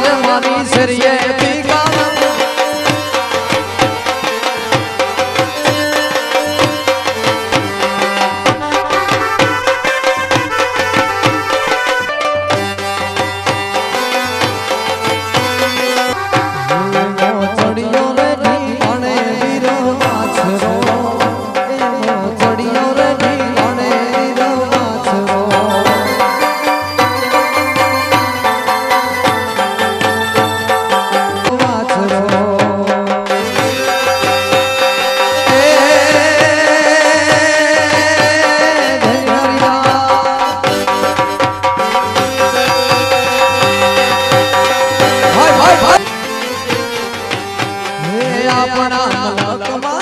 મારી સરિયે આપણા મલકમાં